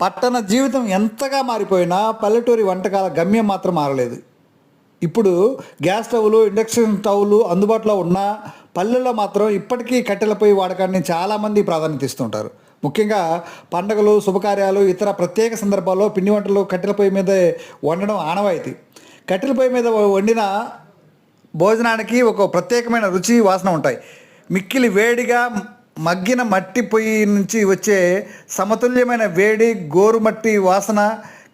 పట్టణ జీవితం ఎంతగా మారిపోయినా పల్లెటూరి వంటకాల గమ్యం మాత్రం మారలేదు. ఇప్పుడు గ్యాస్ స్టవ్లు ఇండక్షన్ స్టవ్లు అందుబాటులో ఉన్న పల్లెల్లో మాత్రం ఇప్పటికీ కట్టెల పొయ్యి వాడకాన్ని చాలామంది ప్రాధాన్యత ఇస్తుంటారు. ముఖ్యంగా పండగలు శుభకార్యాలు ఇతర ప్రత్యేక సందర్భాల్లో పిండి వంటలు కట్టెల పొయ్యి మీదే వండడం ఆనవాయితీ. కట్టెల పొయ్యి మీద వండిన భోజనానికి ఒక ప్రత్యేకమైన రుచి వాసన ఉంటాయి. మిక్కిలి వేడిగా మగ్గిన మట్టి పొయ్యి నుంచి వచ్చే సమతుల్యమైన వేడి గోరుమట్టి వాసన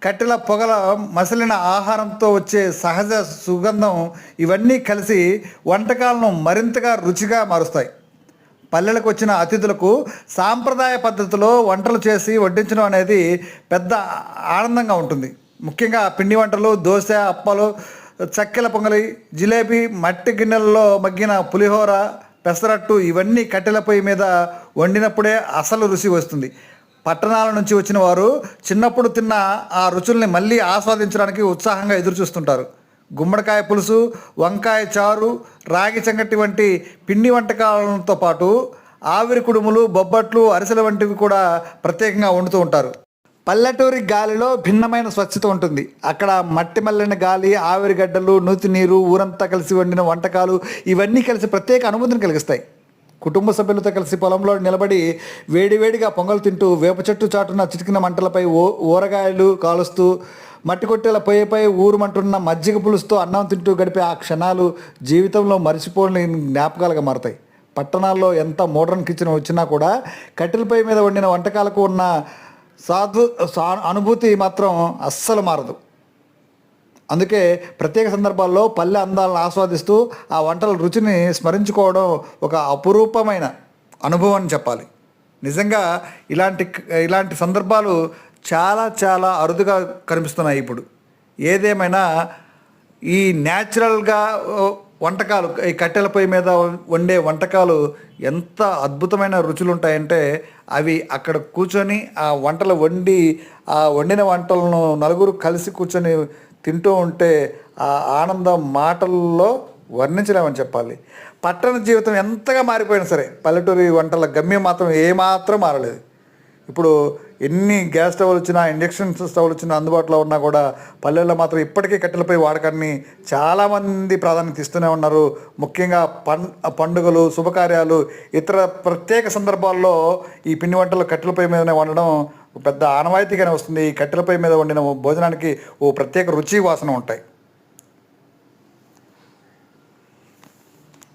కట్టెల పొగల మసలిన ఆహారంతో వచ్చే సహజ సుగంధం ఇవన్నీ కలిసి వంటకాలను మరింతగా రుచిగా మారుస్తాయి. పల్లెలకు వచ్చిన అతిథులకు సాంప్రదాయ పద్ధతిలో వంటలు చేసి వడ్డించడం అనేది పెద్ద ఆనందంగా ఉంటుంది. ముఖ్యంగా పిండి వంటలు దోశ అప్పలు చక్కెల పొంగలి జిలేబీ మట్టి గిన్నెలలో మగ్గిన పులిహోర పెసరట్టు ఇవన్నీ కట్టెల పొయ్యి మీద వండినప్పుడే అసలు రుచి వస్తుంది. పట్టణాల నుంచి వచ్చిన వారు చిన్నప్పుడు తిన్న ఆ రుచుల్ని మళ్ళీ ఆస్వాదించడానికి ఉత్సాహంగా ఎదురుచూస్తుంటారు. గుమ్మడికాయ పులుసు వంకాయ చారు రాగి సంగటి వంటి పిండి వంటకాలతో పాటు ఆవిరి కుడుములు బొబ్బట్లు అరిసెల వంటివి కూడా ప్రత్యేకంగా వండుతూ ఉంటారు. పల్లెటూరి గాలిలో భిన్నమైన స్వచ్ఛత ఉంటుంది. అక్కడ మట్టి మల్లిన గాలి ఆవిరిగడ్డలు నూతి నీరు ఊరంతా కలిసి వండిన వంటకాలు ఇవన్నీ కలిసి ప్రత్యేక అనుభూతిని కలిగిస్తాయి. కుటుంబ సభ్యులతో కలిసి పొలంలో నిలబడి వేడివేడిగా పొంగలు తింటూ వేప చెట్టు చాటున చిటికిన మంటలపై ఓ ఊరగాయలు కాలుస్తూ మట్టి కొట్టేల పొయ్యిపై ఊరుమంటున్న మజ్జిగ పులుసుతో అన్నం తింటూ గడిపే ఆ క్షణాలు జీవితంలో మరిచిపోని జ్ఞాపకాలుగా మారతాయి. పట్టణాల్లో ఎంత మోడర్న్ కిచెన్ వచ్చినా కూడా కట్టెల పొయ్యి మీద వండిన వంటకాలకు ఉన్న సాధు సా అనుభూతి మాత్రం అస్సలు మారదు. అందుకే ప్రత్యేక సందర్భాల్లో పల్లె అందాలను ఆస్వాదిస్తూ ఆ వంటల రుచిని స్మరించుకోవడం ఒక అపురూపమైన అనుభవం అని చెప్పాలి. నిజంగా ఇలాంటి ఇలాంటి సందర్భాలు చాలా చాలా అరుదుగా కనిపిస్తున్నాయి ఇప్పుడు. ఏదేమైనా ఈ న్యాచురల్గా వంటకాలు ఈ కట్టెల పొయ్యి మీద వండే వంటకాలు ఎంత అద్భుతమైన రుచులు ఉంటాయంటే అవి అక్కడ కూర్చొని ఆ వంటలు వండి ఆ వండిన వంటలను నలుగురు కలిసి కూర్చొని తింటూ ఉంటే ఆ ఆనందం మాటల్లో వర్ణించలేమని చెప్పాలి. పట్టణ జీవితం ఎంతగా మారిపోయినా సరే పల్లెటూరి వంటల గమ్యం మాత్రం ఏమాత్రం మారలేదు. ఇప్పుడు ఎన్ని గ్యాస్ స్టవ్లు వచ్చినా ఇండక్షన్ స్టవ్లు వచ్చినా అందుబాటులో ఉన్నా కూడా పల్లెల్లో మాత్రం ఇప్పటికీ కట్టెలపై వాడకాన్ని చాలామంది ప్రాధాన్యత ఇస్తూనే ఉన్నారు. ముఖ్యంగా పం పండుగలు శుభకార్యాలు ఇతర ప్రత్యేక సందర్భాల్లో ఈ పిండి వంటలు కట్టెలపై మీదనే వండడం పెద్ద ఆనవాయితీగానే వస్తుంది. ఈ కట్టెలపై మీద వండిన భోజనానికి ఓ ప్రత్యేక రుచి వాసన ఉంటాయి.